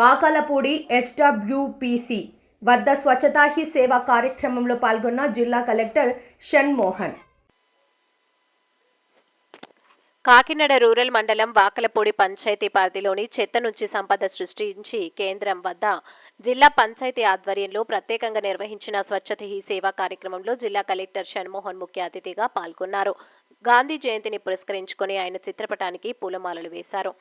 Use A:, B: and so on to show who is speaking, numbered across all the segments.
A: Vakalapudi SWPC వద్ద స్వచ్ఛతా he సేవ కార్యక్రమంలో పాల్గొన్న జిల్లా కలెక్టర్ షణ్మోహన్
B: కాకినాడ రూరల్ మండలం వాకలపూడి పంచాయతీ పరిధిలోని చెత్త నుంచి సంపద సృష్టించి కేంద్రం వద్ద జిల్లా పంచాయతీ ఆధ్వర్యంలో ప్రత్యేకంగా నిర్వహించిన స్వచ్ఛత హీ సేవ కార్యక్రమంలో జిల్లా కలెక్టర్ షణ్మోహన్ ముఖ్య అతిథిగా పాల్గొన్నారు. గాంధీ జయంతిని పురస్కరించుకుని ఆయన చిత్రపటానికి పూలమాలలు వేశారు.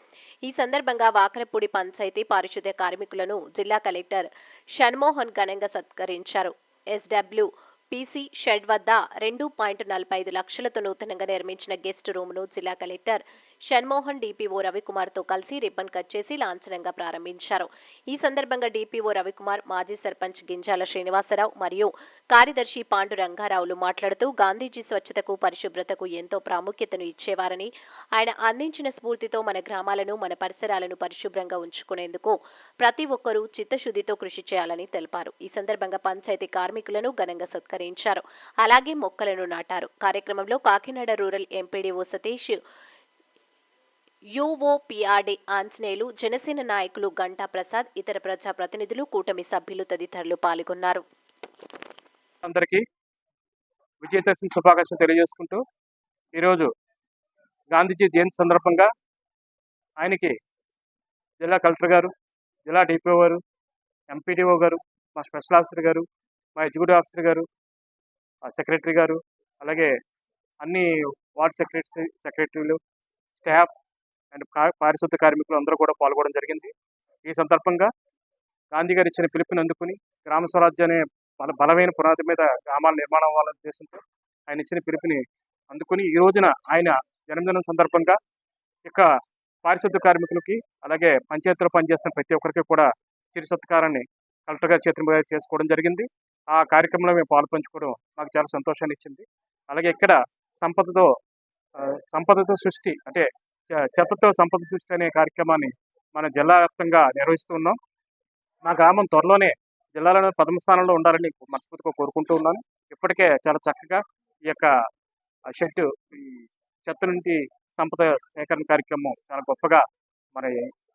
B: ఈ సందర్భంగా వాకరపూడి పంచాయతీ పారిశుద్ధ్య కార్మికులను జిల్లా కలెక్టర్ షణ్మోహన్ ఘనంగా సత్కరించారు. ఎస్డబ్ల్యూ పీసీ షెడ్ వద్ద రెండు పాయింట్ నలభై ఐదు లక్షలతో నూతనంగా నిర్మించిన గెస్ట్ రూమ్ను జిల్లా కలెక్టర్ షణ్మోహన్ డిపిఓ రవికుమార్తో కలిసి రిబ్బన్ కట్ చేసి లాంఛనంగా ప్రారంభించారు. ఈ సందర్భంగా డిపిఓ రవికుమార్ మాజీ సర్పంచ్ గింజాల శ్రీనివాసరావు మరియు కార్యదర్శి పాండు రంగారావులు మాట్లాడుతూ గాంధీజీ స్వచ్ఛతకు పరిశుభ్రతకు ఎంతో ప్రాముఖ్యతను ఇచ్చేవారని ఆయన అందించిన స్ఫూర్తితో మన గ్రామాలను మన పరిసరాలను పరిశుభ్రంగా ఉంచుకునేందుకు ప్రతి ఒక్కరూ చిత్తశుద్ధితో కృషి చేయాలని తెలిపారు. ఈ సందర్భంగా పంచాయతీ కార్మికులను ఘనంగా సత్కరించారు. అలాగే మొక్కలను నాటారు. కార్యక్రమంలో కాకినాడ రూరల్ ఎంపీడీఓ సతీష్ యుఓపిఆర్డి ఆంజనేయులు జనసేన నాయకులు గంటా ప్రసాద్ ఇతర ప్రజా ప్రతినిధులు కూటమి సభ్యులు తదితరులు పాల్గొన్నారు.
C: అందరికీ విజయదశమి శుభాకాంక్షలు తెలియజేసుకుంటూ ఈరోజు గాంధీజీ జయంతి సందర్భంగా ఆయనకి జిల్లా కలెక్టర్ గారు జిల్లా డిపిఓ గారు ఎంపీడీఓ గారు మా స్పెషల్ ఆఫీసర్ గారు మా ఎగ్జిక్యూటివ్ ఆఫీసర్ గారు మా సెక్రటరీ గారు అలాగే అన్ని వార్డ్ సెక్రటరీ సెక్రటరీలు స్టాఫ్ అండ్ కా- పారిశుద్ధ కార్మికులు అందరూ కూడా పాల్గొనడం జరిగింది. ఈ సందర్భంగా గాంధీ గారు ఇచ్చిన పిలుపుని అందుకుని గ్రామ స్వరాజ్య అనే బల బలమైన పునాది మీద గ్రామాల నిర్మాణం అవ్వాలనే ఉద్దేశంతో ఆయన ఇచ్చిన పిలుపుని అందుకుని ఈ రోజున ఆయన జన్మదినం సందర్భంగా ఇక పారిశుద్ధ కార్మికులకి అలాగే పంచాయతీలో పనిచేస్తున్న ప్రతి ఒక్కరికి కూడా చిరు సత్కారాన్ని కలెక్టర్ గారి చేతుల మీద చేసుకోవడం జరిగింది. ఆ కార్యక్రమంలో మేము పాల్పంచుకోవడం మాకు చాలా సంతోషాన్ని ఇచ్చింది. అలాగే ఇక్కడ సంపదతో సంపదతో సృష్టి అంటే చెత్తతో సంపద సృష్టి అనే కార్యక్రమాన్ని మన జిల్లా వ్యాప్తంగా నిర్వహిస్తూ ఉన్నాం. మా గ్రామం త్వరలోనే జిల్లాలోనే ప్రథమ స్థానంలో ఉండాలని మనస్ఫూర్తిగా కోరుకుంటూ ఉన్నాను. ఇప్పటికే చాలా చక్కగా ఈ యొక్క షెడ్ ఈ చెత్త నుండి సంపద సేకరణ కార్యక్రమం చాలా గొప్పగా మరి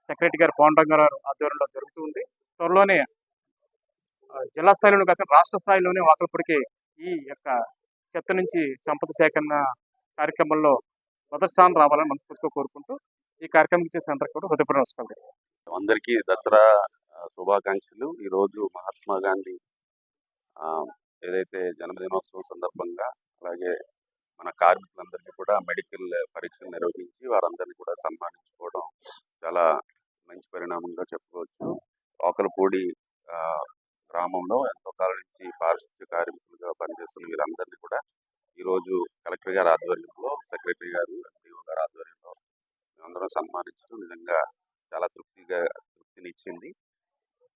C: సెక్రటరీ గారు పవన్ గారు ఆధ్వర్యంలో జరుగుతూ ఉంది. త్వరలోనే జిల్లా స్థాయిలోనే కాక రాష్ట్ర స్థాయిలోనే వాకలపూడికి ఈ యొక్క చెత్త నుంచి సంపద సేకరణ కార్యక్రమంలో మొదటి స్థానం రావాలని మనస్ఫూర్తిగా కోరుకుంటూ ఈ కార్యక్రమం చేసిన అందరికీ కూడా హృదయపూర్వక నమస్కారం.
D: అందరికీ దసరా శుభాకాంక్షలు. ఈరోజు మహాత్మా గాంధీ ఆ, ఏదైతే జన్మదినోత్సవం సందర్భంగా అలాగే మన కార్మికులందరికీ కూడా మెడికల్ పరీక్షలు నిర్వహించి వారందరినీ కూడా సన్మానించుకోవడం చాలా మంచి పరిణామంగా చెప్పుకోవచ్చు. ఒకలపూడి ఆ, గ్రామంలో ఎంతో కాలం నుంచి పారిశుద్ధ్య కార్మికులుగా పనిచేస్తున్న వీరందరినీ కూడా ఈరోజు కలెక్టర్ గారి ఆధ్వర్యంలో సెక్రటరీ గారు ఎంపీఓ గారు ఆధ్వర్యంలో మేమందరం సన్మానించడం నిజంగా చాలా తృప్తిగా తృప్తినిచ్చింది.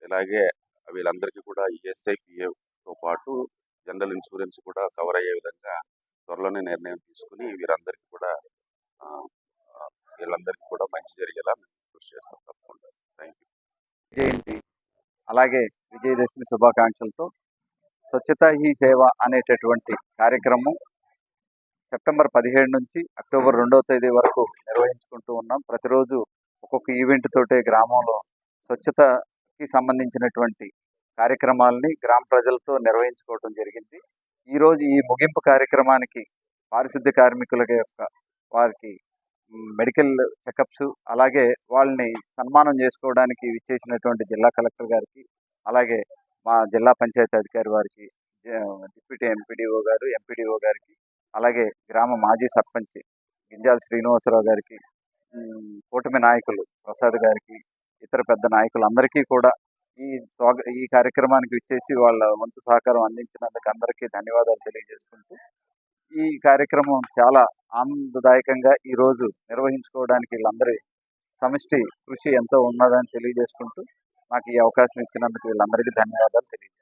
D: ఇలాగే వీళ్ళందరికీ కూడా ఈఎస్ఐ తో పాటు జనరల్ ఇన్సూరెన్స్ కూడా కవర్ అయ్యే విధంగా త్వరలోనే నిర్ణయం తీసుకుని వీరందరికీ కూడా వీళ్ళందరికీ కూడా మంచి జరిగేలా కృషి చేస్తాం తప్పకుండా. Thank you.
E: జయంతి అలాగే విజయదశమి శుభాకాంక్షలతో స్వచ్ఛత హీ సేవ అనేటటువంటి కార్యక్రమం సెప్టెంబర్ పదిహేడు నుంచి అక్టోబర్ రెండవ తేదీ వరకు నిర్వహించుకుంటూ ఉన్నాం. ప్రతిరోజు ఒక్కొక్క ఈవెంట్ తోటే గ్రామంలో స్వచ్ఛతకి సంబంధించినటువంటి కార్యక్రమాలని గ్రామ ప్రజలతో నిర్వహించుకోవడం జరిగింది. ఈరోజు ఈ ముగింపు కార్యక్రమానికి పారిశుద్ధ్య కార్మికుల యొక్క వారికి మెడికల్ చెకప్స్ అలాగే వాళ్ళని సన్మానం చేసుకోవడానికి విచ్చేసినటువంటి జిల్లా కలెక్టర్ గారికి అలాగే మా జిల్లా పంచాయతీ అధికారి వారికి డిప్యూటీ ఎంపీడీఓ గారు ఎంపీడీఓ గారికి అలాగే గ్రామ మాజీ సర్పంచ్ గింజాల శ్రీనివాసరావు గారికి కూటమి నాయకులు ప్రసాద్ గారికి ఇతర పెద్ద నాయకులందరికీ కూడా ఈ స్వాగ ఈ కార్యక్రమానికి ఇచ్చేసి వాళ్ళ వంతు సహకారం అందించినందుకు అందరికీ ధన్యవాదాలు తెలియజేసుకుంటూ ఈ కార్యక్రమం చాలా ఆనందదాయకంగా ఈ రోజు నిర్వహించుకోవడానికి వీళ్ళందరి సమిష్టి కృషి ఎంతో ఉన్నదని తెలియజేసుకుంటూ నాకు ఈ అవకాశం ఇచ్చినందుకు వీళ్ళందరికీ ధన్యవాదాలు తెలియజేస్తాను